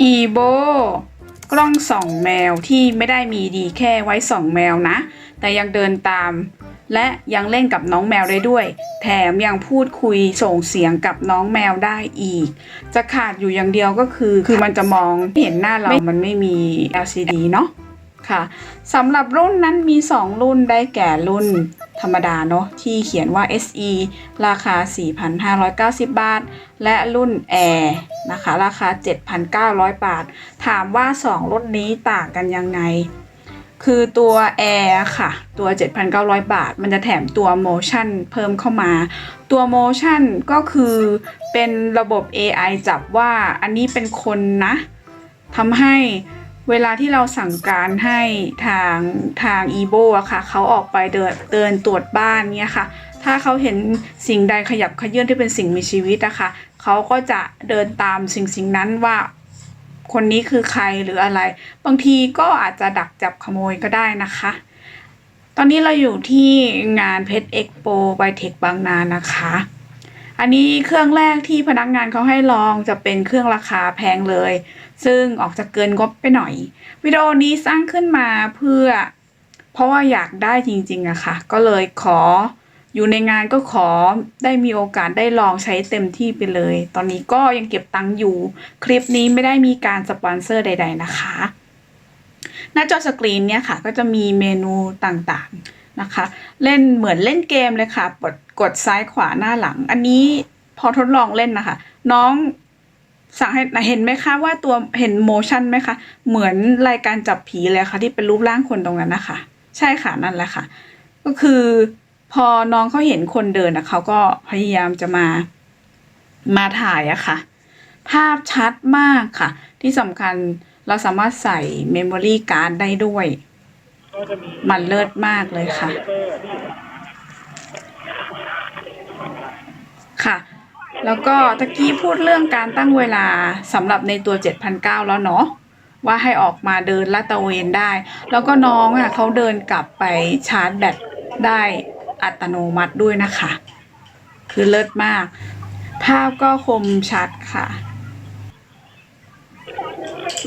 อีโบกล้องส่องแมวที่ไม่ได้มีดีแค่ไว้ส่องแมวนะ แต่ยังเดินตาม และยังเล่นกับน้องแมวได้ด้วย แถมยังพูดคุยส่งเสียงกับน้องแมวได้อีก จะขาดอยู่อย่างเดียวก็คือ คือมันจะมองเห็นหน้าเรา มันไม่มี LCD เนาะค่ะสำหรับรุ่นนั้นมี 2 รุ่นได้แก่รุ่น ธรรมดาเนาะที่เขียนว่า SE ราคา 4,590 บาท และรุ่น Air นะคะราคา 7,900 บาท ถามว่า 2 รุ่นนี้ต่างกันยังไง คือตัว Air ค่ะ ตัว 7,900 บาท มันจะแถมตัว Motion เพิ่มเข้ามา ตัว Motion ก็คือเป็นระบบ AI จับว่าอันนี้เป็นคนนะทำให้ เวลาที่เราสั่งการให้ทางทาง e b o อะค่ะเขาออกไปเดินเดินตรวจบ้านเนี่ยค่ะ ถ้าเขาเห็นสิ่งใดขยับขยื่นที่เป็นสิ่งมีชีวิตอะค่ะเขาก็จะเดินตามสิ่งสิ่งนั้นว่าคนนี้คือใครหรืออะไร บางทีก็อาจจะดักจับขโมยก็ได้นะคะ ตอนนี้เราอยู่ที่งานเพชรเอ็กโปไบเทคบางนานะคะ อันนี้เครื่องแรกที่พนักงานเขาให้ลองจะเป็นเครื่องราคาแพงเลย ซึ่งออกจะเกินงบไปหน่อย วิดีโอนี้สร้างขึ้นมาเพื่อ เพราะว่าอยากได้จริงๆอะค่ะ ก็เลยขออยู่ในงานก็ขอได้มีโอกาสได้ลองใช้เต็มที่ไปเลย ตอนนี้ก็ยังเก็บตังค์อยู่ คลิปนี้ไม่ได้มีการสปอนเซอร์ใด ๆ นะคะ หน้าจอสกรีนเนี่ยค่ะก็จะมีเมนูต่างๆนะคะ เล่นเหมือนเล่นเกมเลยค่ะกดกดซ้ายขวาหน้าหลัง อันนี้พอทดลองเล่นนะคะ น้องสั่งให้เห็นไหมคะว่าตัวเห็นโมชั่นไหมคะ เหมือนรายการจับผีเลยค่ะที่เป็นรูปร่างคนตรงนั้นนะคะ ใช่ค่ะนั่นแหละค่ะ ก็คือพอน้องเขาเห็นคนเดินนะเขาก็พยายามจะมามาถ่ายอะค่ะ ภาพชัดมากค่ะ ที่สำคัญ เราสามารถใส่เมมโมรี่การ์ดได้ด้วย มันเลิศมากเลยค่ะ ค่ะ แล้วก็ตะกี้พูดเรื่องการตั้งเวลาสำหรับในตัว 7,900 แล้วเนาะว่าให้ออกมาเดินลาดตะเวนได้ แล้วก็น้องอะเขาเดินกลับไปชาร์จแบตได้อัตโนมัติด้วยนะคะ คือเลิศมาก ภาพก็คมชัดค่ะ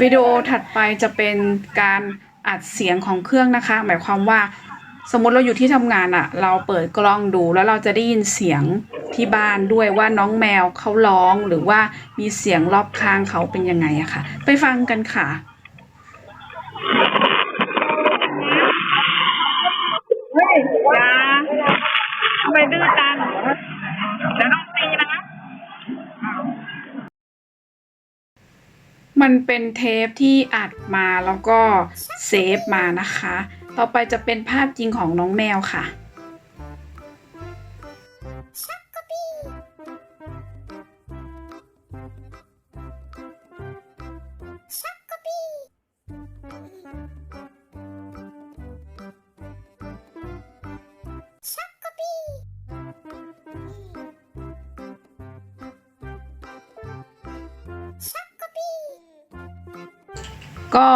วิดีโอถัดไปจะเป็นการอัดเสียงของเครื่องนะคะ หมายความว่าสมมติเราอยู่ที่ทำงานอะเราเปิดกล้องดูแล้วเราจะได้ยินเสียงที่บ้านด้วยว่าน้องแมวเขาร้องหรือว่ามีเสียงรอบข้างเขาเป็นยังไงอะค่ะ ไปฟังกันค่ะเฮ้ยยาทำไมดื้อจัง มันเป็นเทปที่อัดมาแล้วก็เซฟมานะคะ ต่อไปจะเป็นภาพจริงของน้องแมวค่ะ ก็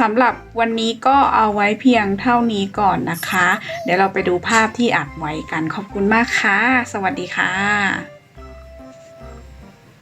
สำหรับวันนี้ก็เอาไว้เพียงเท่านี้ก่อนนะคะ เดี๋ยวเราไปดูภาพที่อัดไว้กันขอบคุณมากค่ะ สวัสดีค่ะ